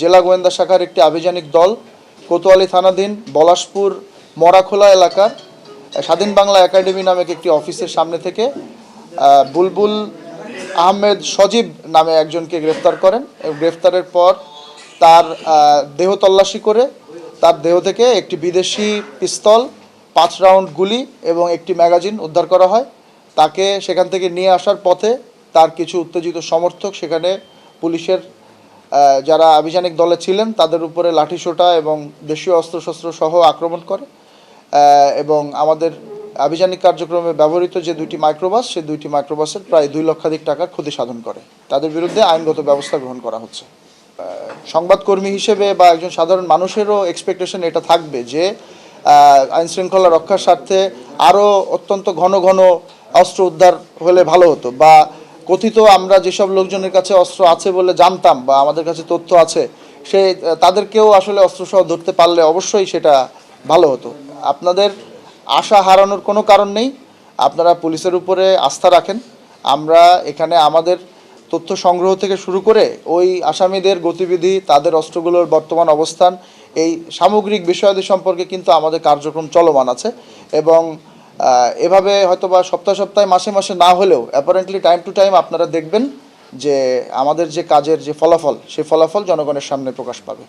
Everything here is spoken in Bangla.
জেলা গোয়েন্দা শাখার একটি আভিযানিক দল, কোতোয়ালি থানাধীন বলাশপুর মরাখোলা এলাকার, স্বাধীন বাংলা একাডেমি নামক একটি অফিসের সামনে থেকে বুলবুল আহমেদ সজীব নামে একজনকে গ্রেফতার করেন। এবং গ্রেফতারের পর তার দেহ তল্লাশি করে তার দেহ থেকে একটি বিদেশি পিস্তল, পাঁচ রাউন্ড গুলি এবং একটি ম্যাগাজিন উদ্ধার করা হয়। তাকে সেখান থেকে নিয়ে আসার পথে তার কিছু উত্তেজিত সমর্থক সেখানে পুলিশের যারা আভিযানিক দলে ছিলেন, তাদের উপরে লাঠিসোঁটা এবং দেশীয় অস্ত্রশস্ত্র সহ আক্রমণ করে। এবং আমাদের আভিযানিক কার্যক্রমে ব্যবহৃত যে দুইটি মাইক্রোবাস সেই দুইটি মাইক্রোবাসের প্রায় দুই লক্ষাধিক টাকার ক্ষতি সাধন করে। তাদের বিরুদ্ধে আইনগত ব্যবস্থা গ্রহণ করা হচ্ছে। সংবাদকর্মী হিসেবে বা একজন সাধারণ মানুষেরও এক্সপেকটেশন এটা থাকবে যে আইন শৃঙ্খলা রক্ষার স্বার্থে আরও অত্যন্ত ঘন ঘন অস্ত্র উদ্ধার হলে ভালো হতো বা কথিত আমরা যেসব লোকজনের কাছে অস্ত্র আছে বলে জানতাম বা আমাদের কাছে তথ্য আছে, সে, তাদেরকেও আসলে অস্ত্রসহ ধরতে পারলে অবশ্যই সেটা ভালো হতো। আপনাদের আশা হারানোর কোনো কারণ নেই। আপনারা পুলিশের উপরে আস্থা রাখেন। আমরা এখানে আমাদের তথ্য সংগ্রহ থেকে শুরু করে ওই আসামিদের গতিবিধি, তাদের অস্ত্রগুলোর বর্তমান অবস্থান, এই সামগ্রিক বিষয়াদি সম্পর্কে কিন্তু আমাদের কার্যক্রম চলমান আছে এবং এভাবে হয়তো বা সপ্তাহ সপ্তাহে, মাসে মাসে না হলেও অ্যাপারেন্টলি টাইম টু টাইম আপনারা দেখবেন যে আমাদের যে কাজের যে ফলাফল, সেই ফলাফল জনগণের সামনে প্রকাশ পাবে।